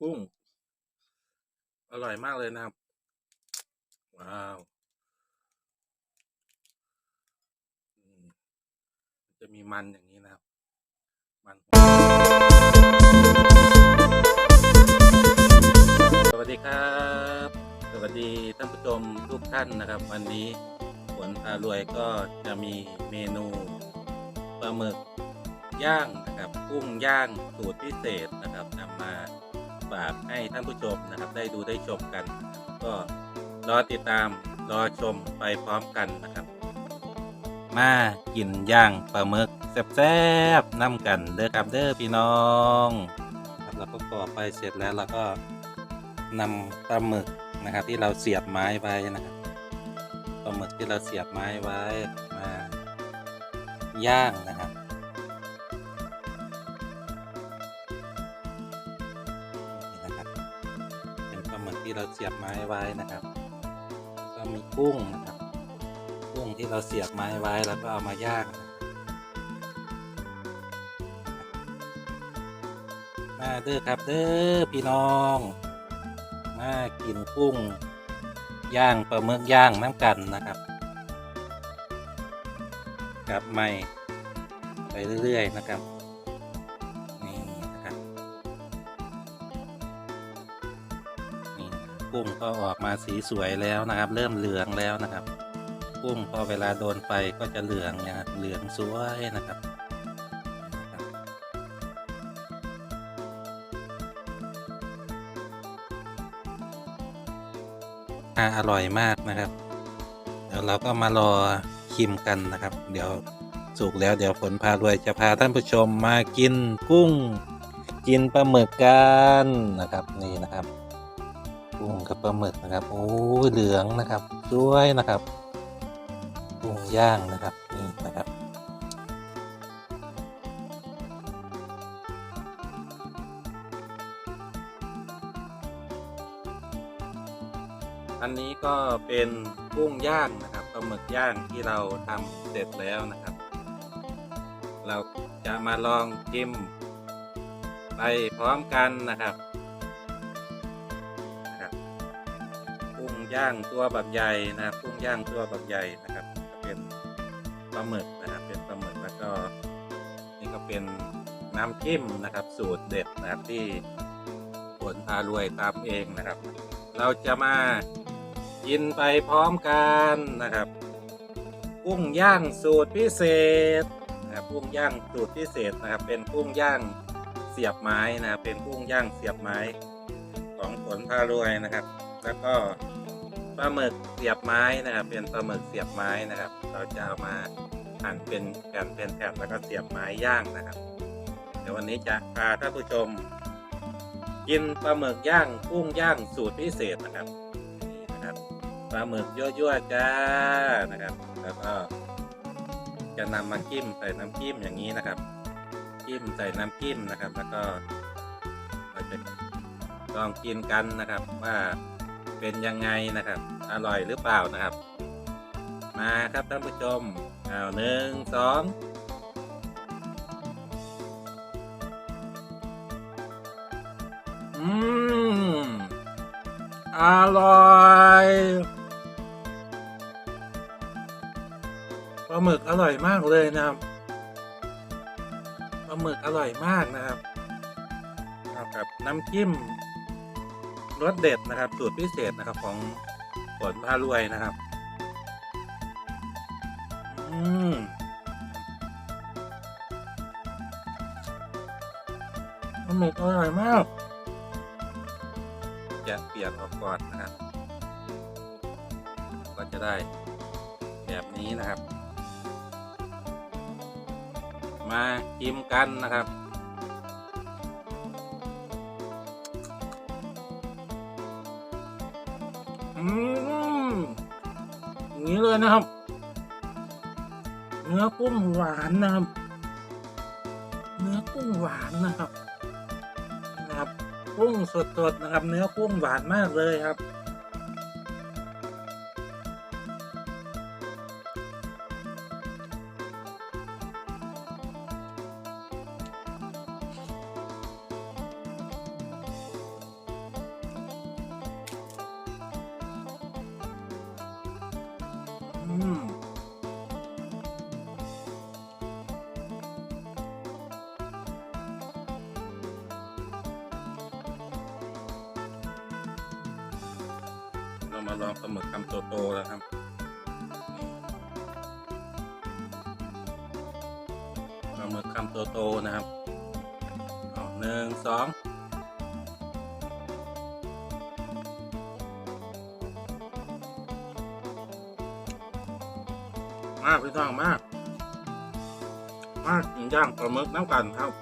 กุ้ง อร่อยมากเลยนะครับ ว้าว จะมีมันอย่างนี้นะครับ มัน สวัสดีครับ สวัสดีท่านผู้ชมทุกท่านนะครับ วันนี้ฝนพารวยก็จะมีเมนูปลาหมึกย่างนะครับ กุ้งย่างสูตรพิเศษนะครับ ฝากให้ท่านผู้ชมนะครับได้ดูได้ชมกัน ก็รอติดตามรอชมไปพร้อมกันนะครับ มากินย่างปลาหมึกแซ่บๆน้ำกันเด้อครับเด้อพี่น้องครับเราก็ก่อไปเสร็จแล้วเราก็นำปลาหมึกนะครับ ที่เราเสียบไม้ไว้นะครับปลาหมึกที่เราเสียบไม้ไว้มาย่างนะครับ เราเสียบไม้ไว้นะครับ ก็มีกุ้งนะครับ กุ้งที่เราเสียบไม้ไว้แล้วก็เอามาย่างมาเด้อครับเด้อพี่น้องมากินกุ้งย่างปลาหมึกย่างน้ำกันนะครับกลับไม่ไปเรื่อยๆนะครับ กุ้งก็ออกมาสีสวยแล้วนะครับ เริ่มเหลืองแล้วนะครับ กุ้งพอเวลาโดนไฟก็จะเหลืองนะครับเหลืองสวยนะครับอร่อยมากนะครับ เดี๋ยวเราก็มารอชิมกันนะครับ เดี๋ยวสุกแล้วเดี๋ยวผลพารวยจะพาท่านผู้ชมมากินกุ้ง กินปลาหมึกกันนะครับนี่นะครับ กับปลาหมึกนะครับ โอ้เหลืองนะครับสวยนะครับกุ้งย่างนะครับนี่นะครับอันนี้ก็เป็นกุ้งย่างนะครับปลาหมึกย่างที่เราทำเสร็จแล้วนะครับ เราจะมาลองชิมไปพร้อมกันนะครับ ย่างตัวบักใหญ่นะครับกุ้งย่างตัวบักใหญ่นะครับ เป็นปลาหมึกนะครับ เป็นปลาหมึกแล้วก็นี่ก็เป็นน้ำจิ้มนะครับ สูตรเด็ดนะครับที่ผลพารวยตามเองนะครับ เราจะมากินไปพร้อมกันนะครับ กุ้งย่างสูตรพิเศษนะครับกุ้งย่างสูตรพิเศษนะครับ เป็นกุ้งย่างเสียบไม้นะครับเป็นกุ้งย่างเสียบไม้ของผลพารวยนะครับ แล้วก็ ปลาหมึกเสียบไม้นะครับ เป็นปลาหมึกเสียบไม้นะครับ เราจะเอามาหั่นเป็นแผ่นเป็นแผ่นแล้วก็เสียบไม้ย่างนะครับ เดี๋ยววันนี้จะพาท่านผู้ชม กินปลาหมึกย่างกุ้งย่างสูตรพิเศษนะครับนี่นะครับปลาหมึกยั่วๆจ้านะครับ แล้วก็จะนำมาจิ้มใส่น้ำจิ้มอย่างนี้นะครับจิ้มใส่น้ำจิ้มนะครับ แล้วก็เราจะลองกินกันนะครับว่า เป็นยังไงนะครับ อร่อยหรือเปล่านะครับ มาครับท่านผู้ชมเอาหนึ่งสองอืมอร่อยปลาหมึกอร่อยมากเลยนะครับปลาหมึกอร่อยมากนะครับกับน้ำจิ้ม รสเด็ดนะครับสูตรพิเศษนะครับของผลพารวยนะครับ อืมปลาหมึกอร่อยมากแกะเปียกออกก่อนนะครับ ก็จะได้แบบนี้นะครับ มาชิมกันนะครับ เลยนะครับ เนื้อกุ้งหวานนะครับ เนื้อกุ้งหวานนะครับนะครับกุ้งสดๆนะครับ เนื้อกุ้งหวานมากเลยครับ เรามาลองปลาหมึกคำโตๆแล้วครับปลาหมึกคำโตๆนะครับหนึ่งสองากพี่น้องมาก มากกินย่างปลาหมึกน้ำกันครับ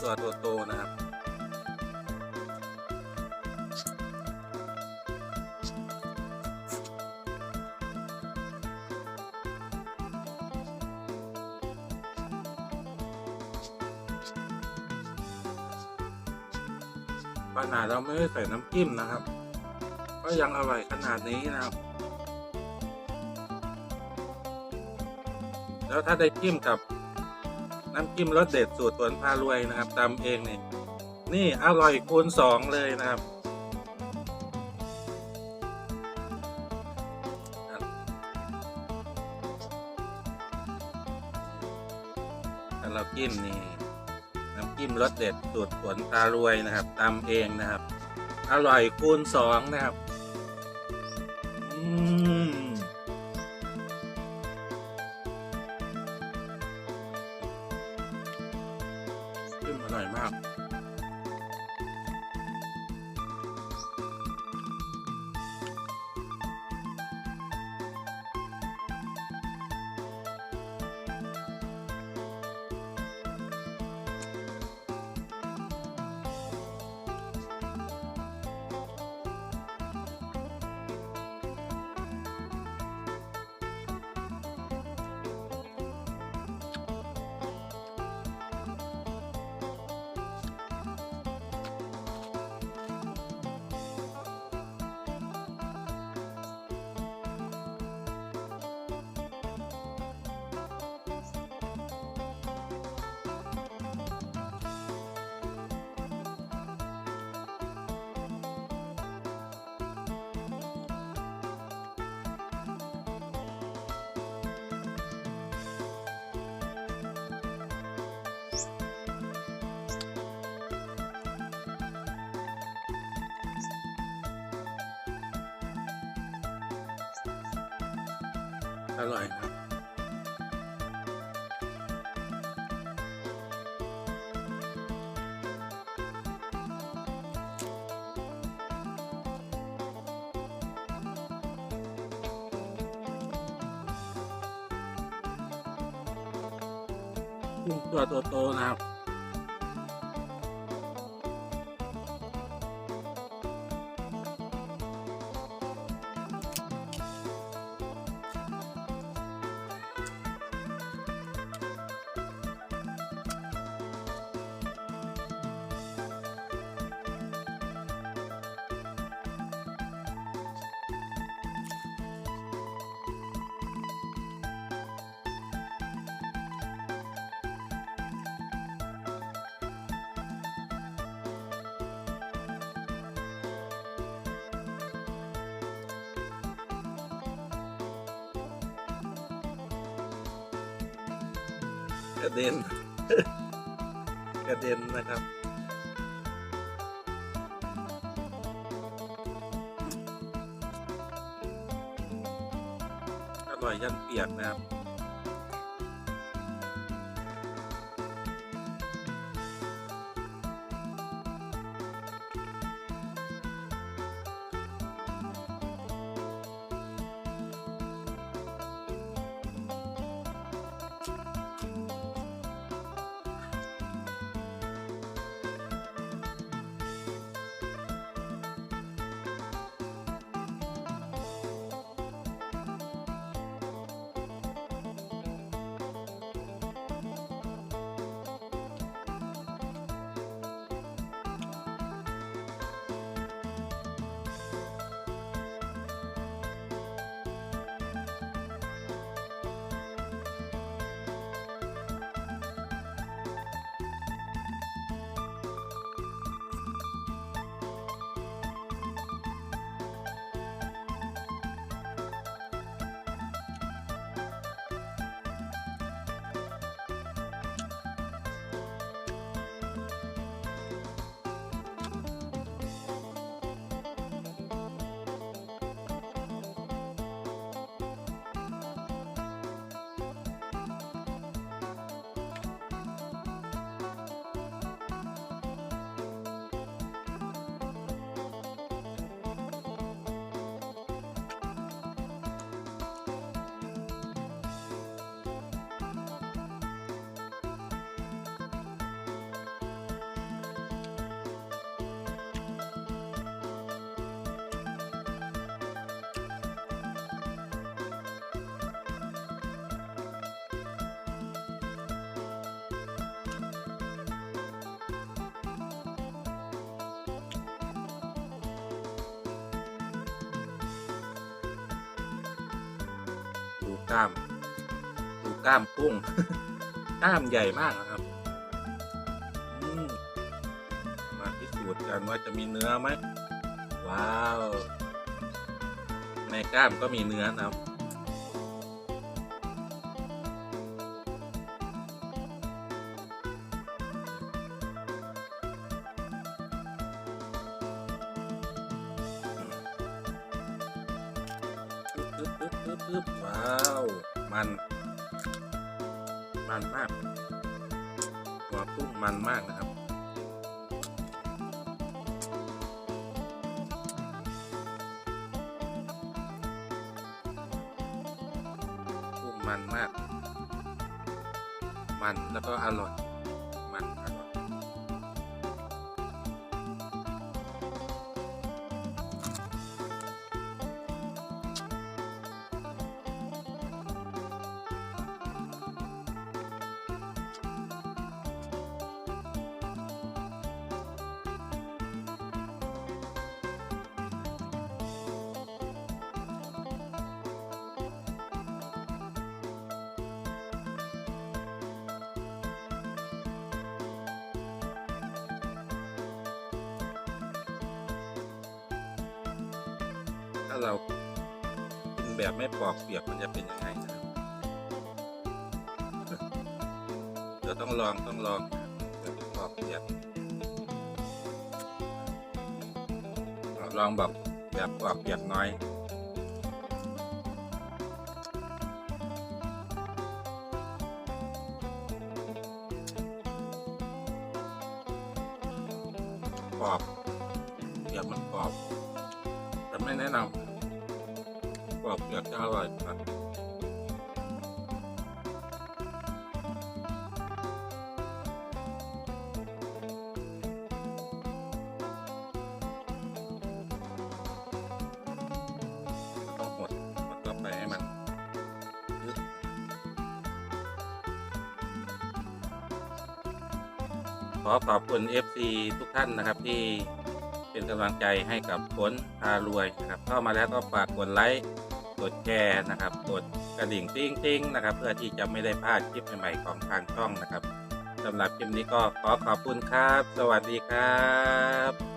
ตัวตัวโตนะครับ ขนาดเราไม่ได้ใส่น้ำจิ้มนะครับ ก็ยังอร่อยขนาดนี้นะครับ แล้วถ้าได้จิ้มกับน้ำจิ้มรสเด็ดสูตรสวนพารวยนะครับตำเองนี่นี่อร่อยคูณสองเลยนะครับถ้าเราจิ้มนี่ จิ้มรสเด็ดสูตรสวนตารวยนะครับตำเองนะครับ อร่อยคูณสองนะครับอืมจิ้มอร่อยมาก อร่อยครับกุ้งตัวโตๆนะครับ กระเด็น กระเด็นนะครับ อร่อยยันเปียกนะครับ ล้าม ดูกล้ามกุ้งกล้ามใหญ่มากนะครับมมาพิสูจน์กันว่าจะมีเนื้อไหมว้าว ในกล้ามก็มีเนื้อนะครับ ปึ๊บปึ๊บว้าว มัน มันมากหัวกุ้งมันมากนะครับกุ้งมันมาก มันแล้วก็อร่อยาเรากินแบบไม่ปอกเปียกมันจะเป็นยังไงนะครับเดี๋ยวต้องลองต้องลองเดี๋ยวปอกเปียกเอาลองแบบแบบปอกเปียกน้อยกรอบเปียกมันกรอบแต่ไม่แนะนำ กรอบเปียกจะอร่อยกว่าต้องหดหดเข้าไปให้มันยึดขอขอบคุณ FC ทุกท่านนะครับที่เป็นกำลังใจให้กับผลพารวยนะครับเข้ามาแล้วก็ฝากกดไลค์ ดแชร์นะครับ กดกระดิ่งติ้งติ้งนะครับ เพื่อที่จะไม่ได้พลาดคลิปใหม่ๆของทางช่องนะครับสำหรับคลิปนี้ก็ขอขอบคุณครับ สวัสดีครับ